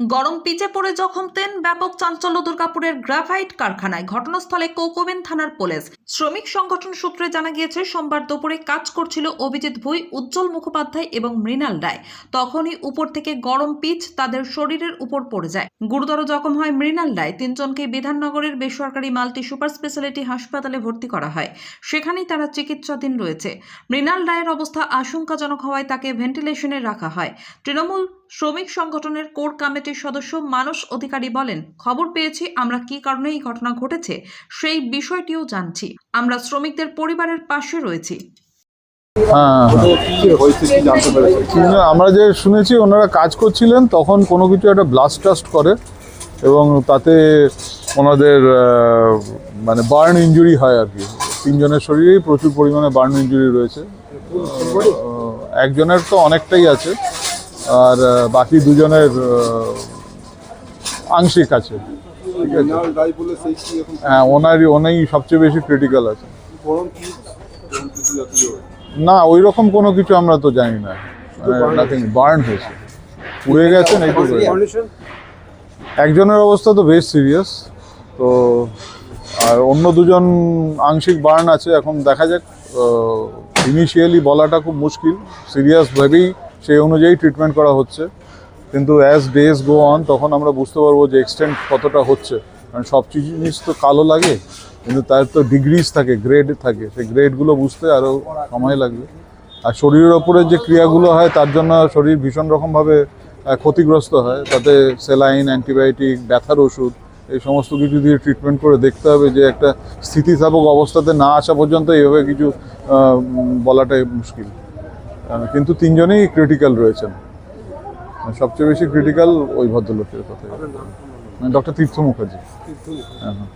গরম পিচে পড়ে জখম তেন ব্যাপক চাঞ্চল্য দুর্গাপুরের গ্রাফাইট কারখানায়। ঘটনাস্থলে কোকোবেন থানার পুলিশ। শ্রমিক সংগঠন সূত্রে জানা গিয়েছে, সোমবার দুপুরে কাজ করছিল অভিজিৎ ভুই, উজ্জ্বল মুখোপাধ্যায় এবং মৃণাল রায়। তখনই উপর থেকে গরম পিচ তাদের শরীরের উপর পড়ে যায়। গুরুতর জখম হয় মৃণাল রায়। তিনজনকে বিধাননগরের বেসরকারি মাল্টি সুপার স্পেশালিটি হাসপাতালে ভর্তি করা হয়। সেখানেই তারা চিকিৎসাধীন রয়েছে। মৃণাল রায়ের অবস্থা আশঙ্কাজনক হওয়ায় তাকে ভেন্টিলেশনে রাখা হয়। তৃণমূল শ্রমিক সংগঠনের কোর কমিটির সদস্য মানস অধিকারী বলেন খবর পেয়েছি আমরা কি কারণে এই ঘটনা ঘটেছে সেই বিষয়টিও জানছি। আমরা শ্রমিকদের পরিবারের পাশে রয়েছি। হ্যাঁ হ্যাঁ। কিন্তু আমরা যে শুনেছি ওনারা কাজ করছিলেন তখন কোনো কিছু একটা ব্লাস্ট টাস্ট করে এবং তাতে ওনাদের মানে বার্ন ইঞ্জুরি হয় আর কি। তিনজনের শরীরেই প্রচুর পরিমাণে বার্ন ইঞ্জুরি রয়েছে। একজনের তো অনেকটাই আছে। আর বাকি দুজনের আংশিক আছে। ঠিক হ্যাঁ ওনারই ওনাই সবচেয়ে বেশি ক্রিটিক্যাল আছে। না ওই রকম কোনো কিছু আমরা তো জানি না। নাথিং বার্ন হয়েছে। পুড়ে গেছেন একজনের অবস্থা তো বেশ সিরিয়াস তো আর অন্য দুজন আংশিক বার্ন আছে এখন দেখা যাক। ইনিশিয়ালি বলাটা খুব মুশকিল। সিরিয়াস ভেবেই সেই অনুযায়ী ট্রিটমেন্ট করা হচ্ছে। কিন্তু অ্যাজ ডেজ গো অন তখন আমরা বুঝতে পারব যে এক্সটেন্ট কতটা হচ্ছে। কারণ সব জিনিস তো কালো লাগে, কিন্তু তার তো ডিগ্রিজ থাকে গ্রেড থাকে। সেই গ্রেডগুলো বুঝতে আরও সময় লাগবে। আর শরীরের ওপরে যে ক্রিয়াগুলো হয়, তার জন্য শরীর ভীষণ রকমভাবে ক্ষতিগ্রস্ত হয়। তাতে সেলাইন অ্যান্টিবায়োটিক ব্যথার ওষুধ, এই সমস্ত কিছু দিয়ে ট্রিটমেন্ট করে দেখতে হবে যে একটা স্থিতিস্থাপক অবস্থাতে না আসা পর্যন্ত এইভাবে কিছু বলাটাই মুশকিল। কিন্তু তিনজনেই ক্রিটিক্যাল রয়েছেন। সবচেয়ে বেশি ক্রিটিক্যাল ওই ভদ্রলোকের কথা ডক্টর তীর্থ মুখার্জি। হ্যাঁ হ্যাঁ।